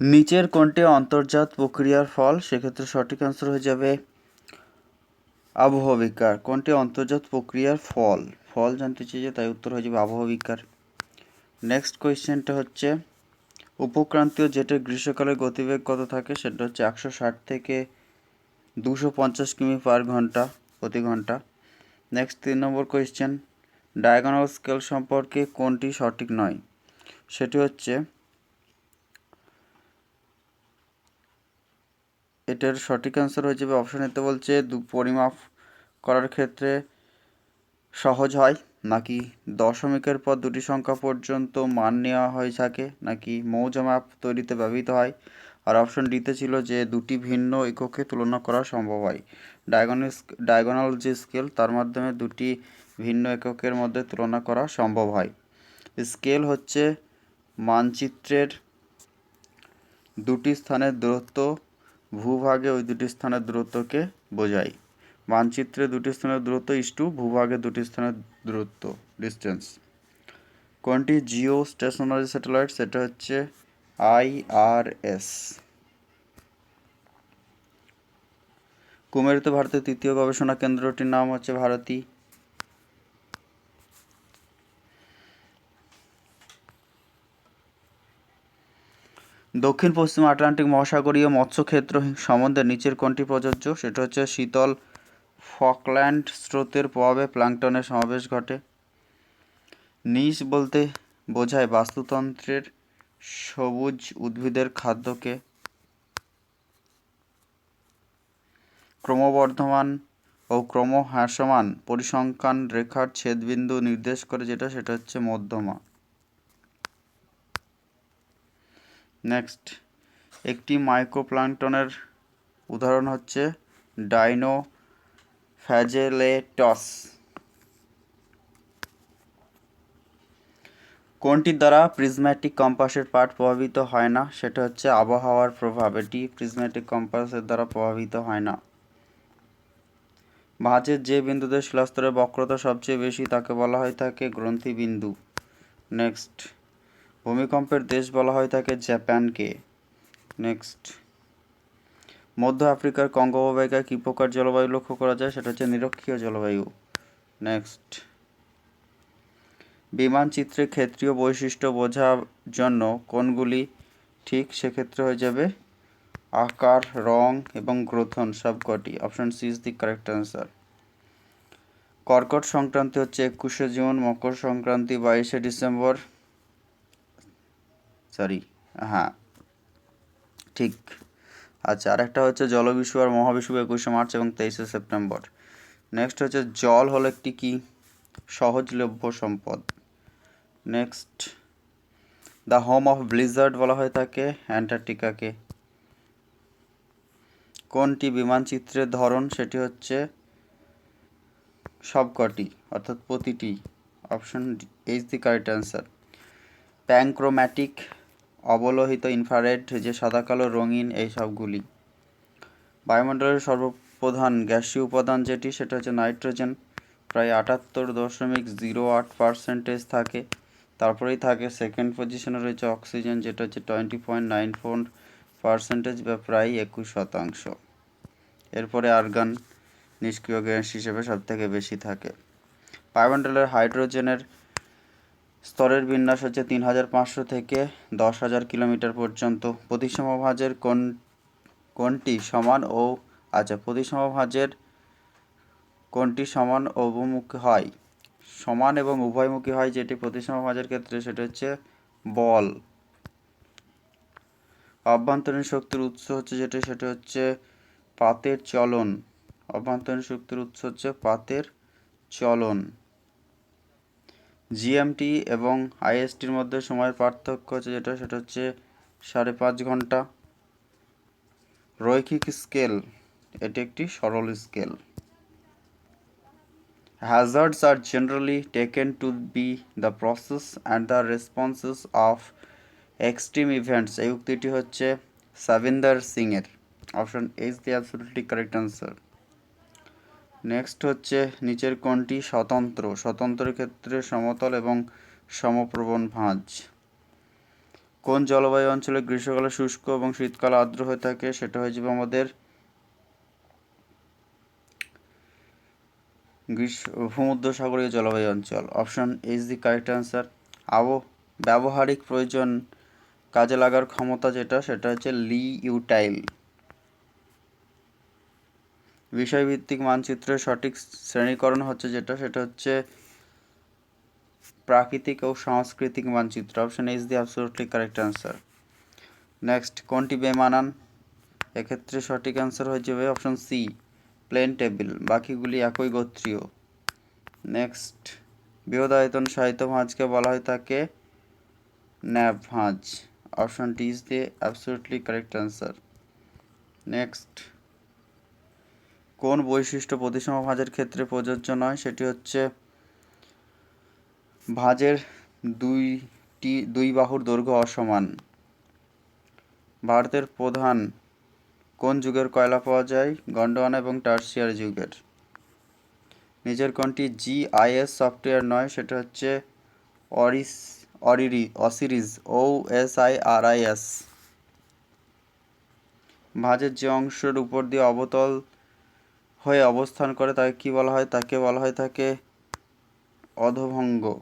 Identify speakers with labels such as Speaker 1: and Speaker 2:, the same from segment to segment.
Speaker 1: নিচের কোনটি অন্তর্জাত প্রক্রিয়ার ফল, সেক্ষেত্রে সঠিক অ্যান্সার হয়ে যাবে আবহাওয়া বিকার কোনটি অন্তর্জাত প্রক্রিয়ার ফল। ফল জানতে চেয়েছে তাই উত্তর হয়ে যাবে আবহাওয়া বিকার নেক্সট কোয়েশ্চেনটা হচ্ছে, উপক্রান্তীয় জেটের গ্রীষ্মকালে গতিবেগ কত থাকে? সেটা হচ্ছে একশো ষাট থেকে দুশো পঞ্চাশ কিমি পার ঘণ্টা প্রতি ঘণ্টা। নেক্সট তিন নম্বর কোয়েশ্চেন ডায়াগোনাল স্কেল সম্পর্কে কোনটি সঠিক নয়। সেটি হচ্ছে এটার সঠিক অ্যান্সার হয়ে যাবে অপশন এতে বলছে, দু পরিমাপ করার ক্ষেত্রে সহজ হয়। নাকি দশমিকের পর দুটি সংখ্যা পর্যন্ত মান নেওয়া হয়ে থাকে, নাকি মৌজা মাপ তৈরিতে ব্যবহৃত হয়? আর অপশন ডিতে ছিল যে দুটি ভিন্ন এককে তুলনা করা সম্ভব হয়। ডায়াগনাল ডায়াগোনাল যে স্কেল তার মাধ্যমে দুটি ভিন্ন এককের মধ্যে তুলনা করা সম্ভব হয়। স্কেল হচ্ছে মানচিত্রের দুটি স্থানের দূরত্ব ভূভাগে ওই দুটি স্থানের দূরত্বকে বোঝায়। মানচিত্রে দুটি স্থানের দূরত্ব ইস টু ভূভাগে দুটি স্থানের দূরত্ব ডিস্টেন্স কোনটি? জিও স্টেশনারি স্যাটেলাইট সেটা হচ্ছে আইআরএস কুমেরিত ভারতের তৃতীয় গবেষণা কেন্দ্রটির নাম হচ্ছে ভারতী দক্ষিণ পশ্চিম আটলান্টিক মহাসাগরীয় মৎস্যক্ষেত্র সম্বন্ধে নিচের কোনটি প্রযোজ্য? সেটা হচ্ছে শীতল ফকল্যান্ড স্রোতের প্রভাবে প্লাঙ্কটনের সমাবেশ ঘটে। নিস বলতে বোঝায় বাস্তুতন্ত্রের সবুজ উদ্ভিদের খাদ্যকে। ক্রমবর্ধমান ও ক্রমহ্রাসমান পরিসংখ্যান রেখার ছেদবিন্দু নির্দেশ করে যেটা, সেটা হচ্ছে মধ্যমা। নেক্সট একটি মাইক্রোপ্লাঙ্কটনের উদাহরণ হচ্ছে ডাইনো ফ্যাজেলেটস কোনটির দ্বারা প্রিজম্যাটিক কম্পাসের পাঠ প্রভাবিত হয় না? সেটা হচ্ছে আবহাওয়ার প্রভাব। এটি প্রিজম্যাটিক কম্পাসের দ্বারা প্রভাবিত হয় না। ভাঁজের যে বিন্দুতে শিলাস্তরের বক্রতা সবচেয়ে বেশি তাকে বলা হয় থাকে গ্রন্থি বিন্দু নেক্সট ভূমিকম্পের দেশ বলা হয় থাকে জাপানকে। নেক্সট। মধ্য আফ্রিকার কঙ্গো কী প্রকার জলবায়ু লক্ষ্য করা যায় সেটা হচ্ছে নিরক্ষীয় জলবায়ু। নেক্সট। বিমানচিত্রে ক্ষেত্রীয় বৈশিষ্ট্য বোঝার জন্য কোনগুলি ঠিক সেক্ষেত্রে হয়ে যাবে? আকার, রং এবং গ্রথন সবকটি option C is the correct answer. কর্কট সংক্রান্তি হচ্ছে একুশে জুন, মকর সংক্রান্তি বাইশে ডিসেম্বর সরি হ্যাঁ। ঠিক। আচ্ছা আরেকটা হচ্ছে জলবিষু আর মহাবিষু একুশে মার্চ এবং তেইশে সেপ্টেম্বর। নেক্সট হচ্ছে জল হলো একটি কি? সহজলভ্য সম্পদ। Next the home of blizzard বলা হয়ে থাকে অ্যান্টার্কটিকাকে। কোনটি বিমানচিত্রের ধরন? সেটি হচ্ছে সবকটি, অর্থাৎ প্রতিটি। Option H the correct answer panchromatic অবলোহিত infrared, যে সাদা কালো রঙিন এই সবগুলি। বায়ুমণ্ডলের সর্বপ্রধান গ্যাসীয় উপাদান যেটি, সেটা হচ্ছে নাইট্রোজেন। প্রায় আটাত্তর দশমিক জিরো আট পার্সেন্টেজ থাকে। তারপরেই থাকে সেকেন্ড পজিশনে রয়েছে অক্সিজেন, যেটা হচ্ছে twenty point nine four percentage বা প্রায় একুশ শতাংশ। এরপরে আর্গান, নিষ্ক্রিয় গ্যাস হিসেবে সবথেকে বেশি থাকে। বায়ুমণ্ডলের হাইড্রোজেনের স্তরের বিন্যাস হচ্ছে তিন হাজার পাঁচশো থেকে দশ হাজার কিলোমিটার পর্যন্ত। প্রতিসমভাজের কোন কোনটি সমান ও আচ্ছা প্রতিসমভাজের কোনটি সমান অভিমুখী হয়। সমান এবং উভয়মুখী হয় যেটি প্রতিসমভাজের ক্ষেত্রে, সেটা হচ্ছে বল। অভ্যন্তরীণ শক্তির উৎস হচ্ছে যেটা, সেটা হচ্ছে পাতের চলন। অভ্যন্তরীণ শক্তির উৎস হচ্ছে পাতের চলন। জিএমটি এবং আইএসটির মধ্যে সময়ের পার্থক্য হচ্ছে যেটা, সেটা হচ্ছে সাড়ে পাঁচ ঘণ্টা। রৈখিক স্কেল, এটি একটি সরল scale. Hazards are generally taken to be the process and the responses of extreme events এই উক্তিটি হচ্ছে সাবিন্দার সিং এর। Option is the absolutely correct answer next হচ্ছে নিচের কোনটি স্বতন্ত্র। স্বতন্ত্রের ক্ষেত্রে সমতল এবং সমপ্রবণ ভাঁজ। কোন জলবায়ু অঞ্চলে গ্রীষ্মকালে শুষ্ক এবং শীতকালে আর্দ্র হয়ে থাকে, সেটা হয়ে যাবে আমাদের গ্রীষ্ম, ভূমধ্যসাগরীয় জলবায়ু অঞ্চল। Option is the correct answer আবো ব্যবহারিক প্রয়োজন কাজে লাগার ক্ষমতা যেটা, সেটা হচ্ছে লি ইউটাইল বিষয়ভিত্তিক মানচিত্রের সঠিক শ্রেণীকরণ হচ্ছে যেটা, সেটা হচ্ছে প্রাকৃতিক ও সাংস্কৃতিক মানচিত্র। Option is the absolutely correct answer next কোনটি বেমানান? এক্ষেত্রে সঠিক অ্যান্সার হয়ে যাবে অপশন সি প্লেন টেবিল বাকিগুলি একই গোত্রীয়। নেক্সট বৃহদায়তন সাহিত্য ভাঁজকে বলা হয় থাকে ন্যাব ভাঁজ। অপশনটি is the absolutely correct answer next কোন বৈশিষ্ট্য প্রতিসম ভাঁজের ক্ষেত্রে প্রযোজ্য নয়? সেটি হচ্ছে ভাঁজের দুইটি, দুই বাহুর দৈর্ঘ্য অসমান। ভারতের প্রধান কোন যুগের কয়লা পাওয়া যায়? গন্ডোয়ানা এবং টার্সিয়ার যুগের। নিজের কোনটি জিআইএস সফটওয়্যার নয়? সেটা হচ্ছে অরিস, অরিরি, অসিরিজ, O S I R I S. ভাঁজের যে অংশের উপর দিয়ে অবতল হয়ে অবস্থান করে, তাকে কি বলা হয়? তাকে বলা হয় তাকে অধভঙ্গ।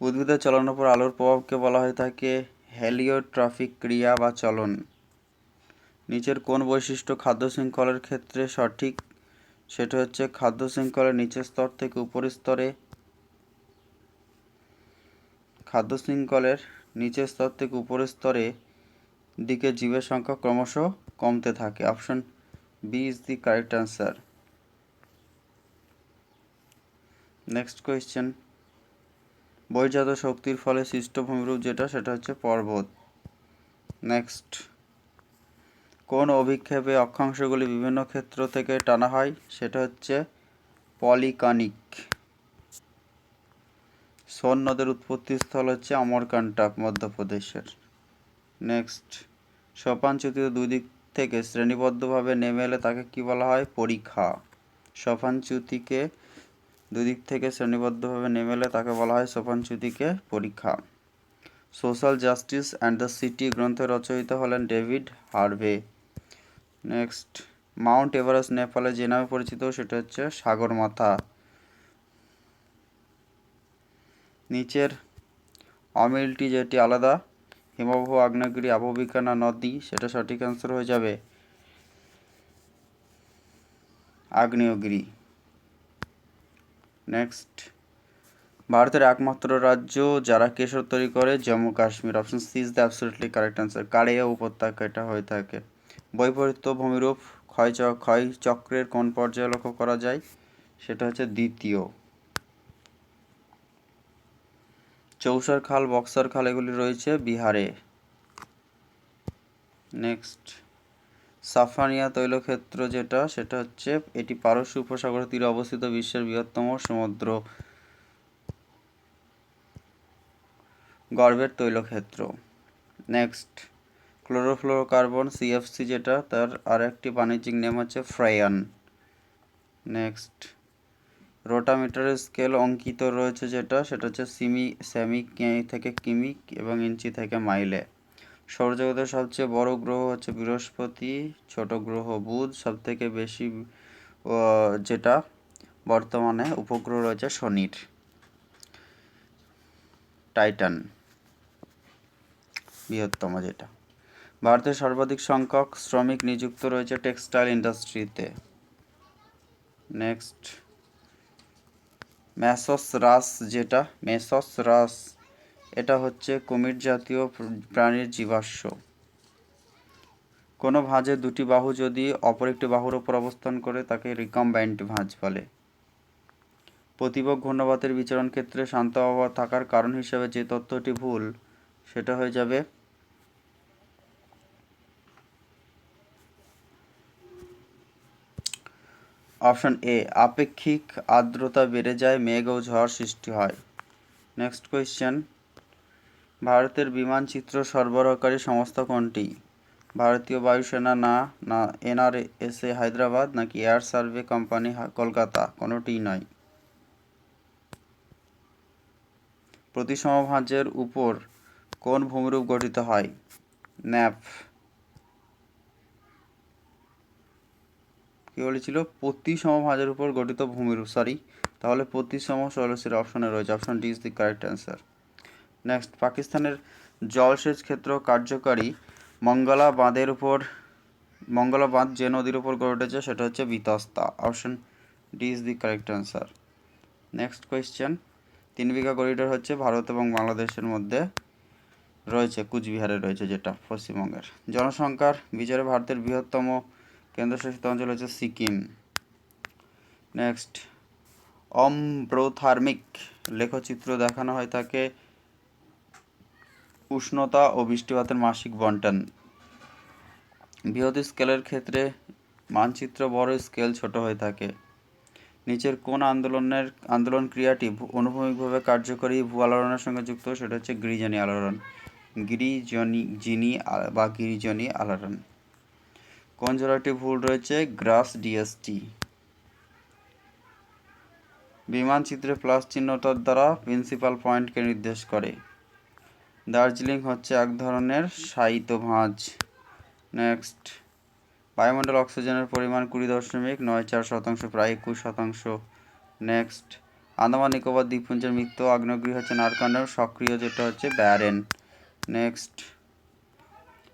Speaker 1: উদ্ভিদের চলনের উপর আলোর প্রভাবকে বলা হয় থাকে হেলিওট্রফিক ক্রিয়া বা চলন। নিচের কোন বৈশিষ্ট্য খাদ্য শৃঙ্খলের ক্ষেত্রে সঠিক? সেটা হচ্ছে খাদ্য শৃঙ্খলের নিচের স্তর থেকে উপরের স্তরে। খাদ্য শৃঙ্খলের নিচের স্তর থেকে উপরের স্তরে দিকে জীবের সংখ্যা ক্রমশ কমতে থাকে। Option B is the correct answer next question বহির্জাত শক্তির ফলে সৃষ্ট ভূমিরূপ যেটা, সেটা হচ্ছে পর্বত। নেক্সট কোন অভিক্ষেপে অক্ষাংশগুলি বিভিন্ন ক্ষেত্র থেকে টানা হয়, সেটা হচ্ছে পলিকানিক। সোন নদের উৎপত্তি স্থল হচ্ছে অমরকান্টাক, মধ্যপ্রদেশের। নেক্সট সোপানচ্যুতিত দুই দিক থেকে শ্রেণীবদ্ধভাবে নেমে এলে তাকে কি বলা হয়? পরীক্ষা। সোপানচ্যুতিকে দুদিক থেকে শ্রেণীবদ্ধভাবে নেমে এলে তাকে বলা হয় সোপানচ্যুতিকে পরীক্ষা। Social justice and the city গ্রন্থের রচয়িতা হলেন David Harvey. Next Mount Everest নেপালে যে নামে পরিচিত, সেটা হচ্ছে সাগরমাথা। নিচের অমিলটি যেটি আলাদা হিমবাহ, আগ্নেয়গিরি আবহবিকা না নদী, সেটা সঠিক অ্যান্সার হয়ে যাবে আগ্নেয়গিরি। নেক্সট ভারতের একমাত্র রাজ্য যারা কেশর তৈরি করে, Jammu Kashmir. Option C is the absolutely correct answer কারিয়া উপত্যকা এটা হয়ে থাকে। বৈপরীত্য ভূমিরূপ ক্ষয় ক্ষয় চক্রের কোন পর্যায়ে লক্ষ্য করা যায়? সেটা হচ্ছে দ্বিতীয়। চৌসার খাল, বক্সার খাল এগুলি রয়েছে বিহারে। নেক্সট, সাফানিয়া তৈলক্ষেত্র যেটা, সেটা হচ্ছে এটি পারস্য উপসাগর তীরে অবস্থিত বিশ্বের বৃহত্তম সমুদ্র। গর্ভের তৈলক্ষেত্র। নেক্সট, ক্লোরোফ্লোরোকার্বন, সিএফসি যেটা, তার আর একটি বাণিজ্যিক নেম হচ্ছে ফ্রায়ান। নেক্সট রোটামিটারের স্কেল অঙ্কিত রয়েছে যেটা, সেটা হচ্ছে সিমি সেমি থেকে কিমিক এবং ইঞ্চি থেকে মাইলে। সৌরজগতের সবচেয়ে বড় গ্রহ হচ্ছে বৃহস্পতি, ছোট গ্রহ বুধ সব থেকে বেশি যেটা বর্তমানে উপগ্রহ রয়েছে শনির। টাইটান, বৃহত্তম যেটা। ভারতের সর্বাধিক সংখ্যক শ্রমিক নিযুক্ত রয়েছে টেক্সটাইল ইন্ডাস্ট্রিতে। নেক্সট। ম্যাসস রাস যেটা মেসস রাস এটা হচ্ছে কুমির জাতীয় প্রাণীর জীবাশ্ম। কোনো ভাঁজে দুটি বাহু যদি অপর একটি বাহুর ওপর অবস্থান করে, তাকে রিকম্বাইন্ড ভাঁজ বলে। প্রতিপক ঘূর্ণবাতের বিচরণ ক্ষেত্রে শান্ত আবহাওয়া থাকার কারণ হিসেবে যে তথ্যটি ভুল, সেটা হয়ে যাবে অপশন এ, আপেক্ষিক আর্দ্রতা বেড়ে যায়, মেঘ ও ঝড় সৃষ্টি হয়। নেক্সট কোয়েশ্চেন ভারতের বিমান চিত্র সরবরাহকারী সংস্থা কোনটি? ভারতীয় বায়ুসেনা না না, এনআরএসএ হায়দ্রাবাদ, নাকি এয়ার সার্ভে কোম্পানি কলকাতা? কোনোটিই নয়। প্রতিসমভাজের উপর কোন ভূমিরূপ গঠিত হয়? ন্যাপ। কি বলেছিল? প্রতি সমভাজের উপর গঠিত ভূমিরূপ সরি তাহলে প্রতি সম ষোলশির অপশনে রয়েছে। Option D is the correct answer next পাকিস্তানের জলসেচ ক্ষেত্র কার্যকারী মঙ্গলা বাঁধের উপর মঙ্গলা বাঁধ যে নদীর উপর গড়ে উঠেছে, সেটা হচ্ছে Vitasta. Option D is the correct answer next question Tin Bigha corridor হচ্ছে ভারত এবং বাংলাদেশের মধ্যে রয়েছে, কুচবিহারে রয়েছে যেটা পশ্চিমবঙ্গের। জনসংখ্যার বিচারে ভারতের বৃহত্তম কেন্দ্রশাসিত অঞ্চল হচ্ছে সিকিম। নেক্সট অম্ব্রোথার্মিক লেখচিত্র দেখানো হয় তাকে উষ্ণতা ও বৃষ্টিপাতের মাসিক বন্টন। বৃহৎ স্কেলের ক্ষেত্রে মানচিত্র বড় স্কেল ছোট হয়ে থাকে। নিচের কোন আন্দোলনের আন্দোলন ক্রিয়াটি অনুভূমিকভাবে কার্যকরী ভূ আলোড়নের সঙ্গে যুক্ত, সেটা হচ্ছে গিরিজনী আলোড়ন। গিরিজনী, জিনি বা গিরিজনী আলোড়ন। কোন জোড়াটি ভুল রয়েছে, গ্রাস ডিএসটি বিমান চিত্রে প্লাস চিহ্নটার দ্বারা প্রিন্সিপাল পয়েন্টকে নির্দেশ করে। দার্জিলিং হচ্ছে এক ধরনের শায়িত ভাঁজ। নেক্সট বায়ুমণ্ডল অক্সিজেনের পরিমাণ কুড়ি দশমিক নয় চার শতাংশ, প্রায় একুশ শতাংশ। নেক্সট আন্দামান নিকোবর দ্বীপপুঞ্জের মৃত্যু আগ্নেয়গিরি হচ্ছে নারকান্ডাম সক্রিয়, যেটা হচ্ছে ব্যারেন। নেক্সট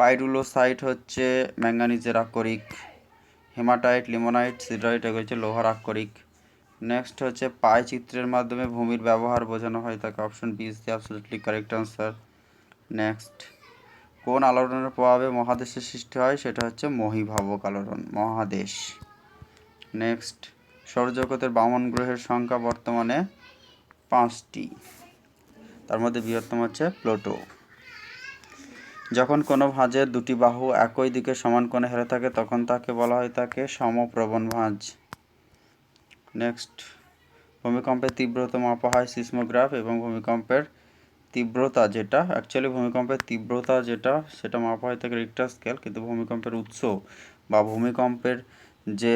Speaker 1: পাইরুলোসাইট হচ্ছে ম্যাঙ্গানিজের আকরিক, হেমাটাইট, লিমোনাইট, সিডাইট এগুলো হচ্ছে লোহার আকরিক। নেক্সট হচ্ছে পাই চিত্রের মাধ্যমে ভূমির ব্যবহার বোঝানো হয়। তাকে option B is the absolutely correct answer. Next, কোন আলোড়নের প্রভাবে মহাদেশের সৃষ্টি হয়? সেটা হচ্ছে মহিভাবক আলোড়ন, মহাদেশ। নেক্সট, সৌরজগতের বামন গ্রহের সংখ্যা বর্তমানে পাঁচটি। তার মধ্যে বৃহত্তম হচ্ছে প্লুটো। যখন কোনো ভাঁজের দুটি বাহু একই দিকে সমান কোণে হেরে থাকে, তখন তাকে বলা হয় তাকে সমপ্রবণ ভাঁজ। নেক্সট, ভূমিকম্পের তীব্রতা মাপা হয় সিসমোগ্রাফ এবং ভূমিকম্পের তীব্রতা যেটা অ্যাকচুয়ালি ভূমিকম্পের তীব্রতা যেটা, সেটা মাপা হয় থাকে রিক্টার স্কেল কিন্তু ভূমিকম্পের উৎস বা ভূমিকম্পের যে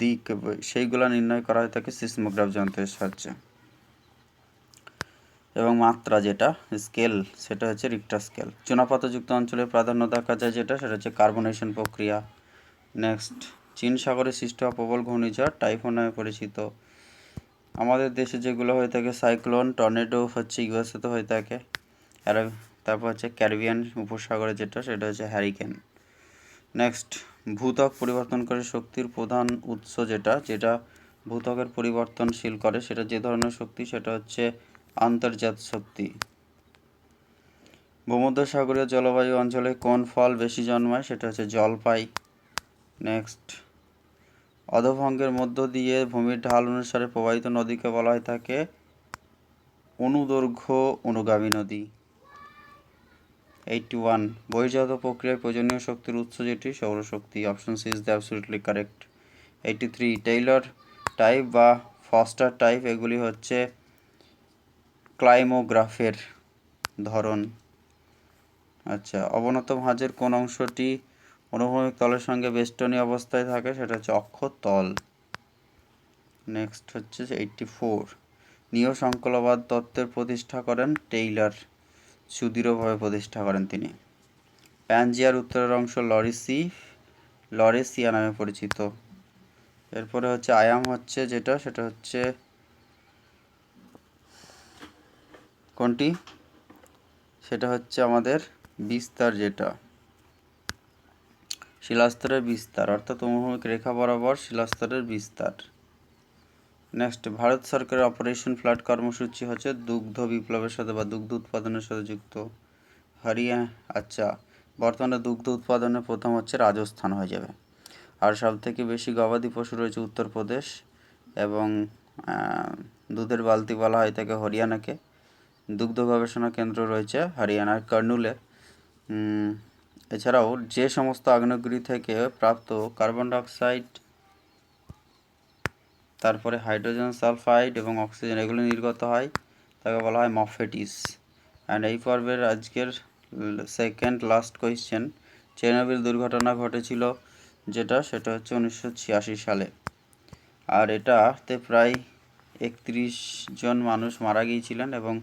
Speaker 1: দিক, সেইগুলো নির্ণয় করা হয় থাকে সিসমোগ্রাফ যন্ত্রের সাহায্যে। এবং মাত্রা যেটা স্কেল সেটা হচ্ছে রিক্টার স্কেল চুনাপাতাযুক্ত অঞ্চলে প্রাধান্য দেখা যায় যেটা, সেটা হচ্ছে কার্বনেশন প্রক্রিয়া। নেক্সট চীন সাগরে সৃষ্ট প্রবল ঘূর্ণিঝড় টাইফোন নামে পরিচিত। আমাদের দেশে যেগুলো হয়ে থাকে সাইক্লোন টর্নেডো হচ্ছে ইউএসএতে হয়ে থাকে। আর তারপর হচ্ছে ক্যারিবিয়ান উপসাগরে যেটা, সেটা হচ্ছে হ্যারিকেন নেক্সট ভূত্বক পরিবর্তন করে শক্তির প্রধান উৎস যেটা যেটা ভূত্বকের পরিবর্তনশীল করে, সেটা যে ধরনের শক্তি, সেটা হচ্ছে আন্তর্জাত শক্তি। ভূমধ্যসাগরীয় জলবায়ু অঞ্চলে কোন ফল বেশি জন্মায় সেটা হচ্ছে জলপাই। নেক্সট অধভঙ্গের মধ্য দিয়ে ভূমির ঢাল অনুসারে প্রবাহিত নদীকে বলা হয় থাকে অনুদৈর্ঘ্য অনুগামী নদী। এইটটি ওয়ান বহির্জাত প্রক্রিয়ায় প্রয়োজনীয় শক্তির উৎস যেটি সৌরশক্তি। Option C is the absolutely correct eighty three Taylor type বা ফস্টার টাইপ এগুলি হচ্ছে ক্লাইমোগ্রাফের ধরন। আচ্ছা অবনত ভাঁজের কোন অংশটি অনুভূমিক তলের সঙ্গে বেষ্টনী অবস্থায় থাকে? সেটা হচ্ছে অক্ষতল নেক্সট হচ্ছে এইটটি ফোর। নিয় সংকলবাদ তত্ত্বের প্রতিষ্ঠা করেন টেইলার। সুদৃঢ়ভাবে প্রতিষ্ঠা করেন তিনি। প্যানজিয়ার উত্তরের অংশ লরিসি লরেসিয়া নামে পরিচিত। এরপরে হচ্ছে আয়াম হচ্ছে যেটা, সেটা হচ্ছে কোনটি? সেটা হচ্ছে আমাদের বিস্তার যেটা। শিলাস্তরের বিস্তার, অর্থাৎ অনুভূমিক রেখা বরাবর শিলাস্তরের বিস্তার। নেক্সট ভারত সরকারের অপারেশন ফ্লাড কর্মসূচি হচ্ছে দুগ্ধ বিপ্লবের সাথে বা দুগ্ধ উৎপাদনের সাথে যুক্ত। হরিয়া আচ্ছা বর্তমানে দুগ্ধ উৎপাদনে প্রথম হচ্ছে রাজস্থান হয়ে যাবে। আর সব থেকে বেশি গবাদি পশু রয়েছে উত্তরপ্রদেশ এবং দুধের বালতি বলা হয় তাকে হরিয়ানাকে। দুগ্ধ গবেষণা কেন্দ্র রয়েছে, হরিয়ানার কর্নুলে। এছাড়াও যে সমস্ত আগ্নেয়গিরি থেকে প্রাপ্ত কার্বন ডাইঅক্সাইড, তারপরে হাইড্রোজেন সালফাইড এবং অক্সিজেন, এগুলো নির্গত হয়, তাকে বলা হয় মফেটিস। অ্যান্ড এই পর্বের আজকের সেকেন্ড লাস্ট কোয়েশ্চেন চেরনোবিল দুর্ঘটনা ঘটেছিল যেটা, সেটা হচ্ছে উনিশশো ছিয়াশি সালে। আর এটাতে প্রায় একত্রিশ জন মানুষ মারা গিয়েছিলেন এবং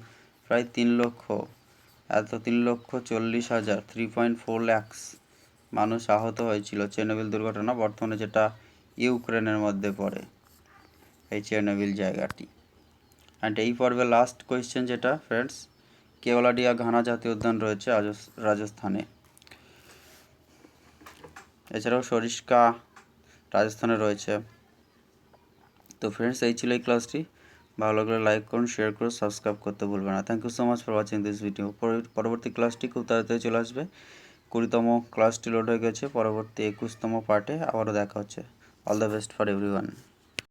Speaker 1: প্রায় তিন লক্ষ, এত তিন লক্ষ চল্লিশ হাজার থ্রি পয়েন্ট ফোর ল্যাক্স মানুষ আহত হয়েছিল চেরনোবিল দুর্ঘটনা বর্তমানে যেটা ইউক্রেনের মধ্যে পড়ে, এই চেরনোবিল জায়গাটি। অ্যান্ড এই পর্বে লাস্ট কোয়েশ্চেন যেটা ফ্রেন্ডস কেওলাডিয়া ঘানা জাতীয় উদ্যান রয়েছে রাজস- রাজস্থানে। এছাড়াও সরিষ্কা রাজস্থানে রয়েছে। তো ফ্রেন্ডস এই ছিল এই ক্লাসটি ভালো লাগলে লাইক করুন শেয়ার করুন সাবস্ক্রাইব করতে ভুলবেন না। Thank you so much for watching this video পরবর্তী ক্লাসটি খুব তাড়াতাড়ি চলে আসবে। কুড়িতম ক্লাসটি লোড হয়ে গেছে। পরবর্তী একুশতম পার্টে আবারও দেখা হচ্ছে। All the best for every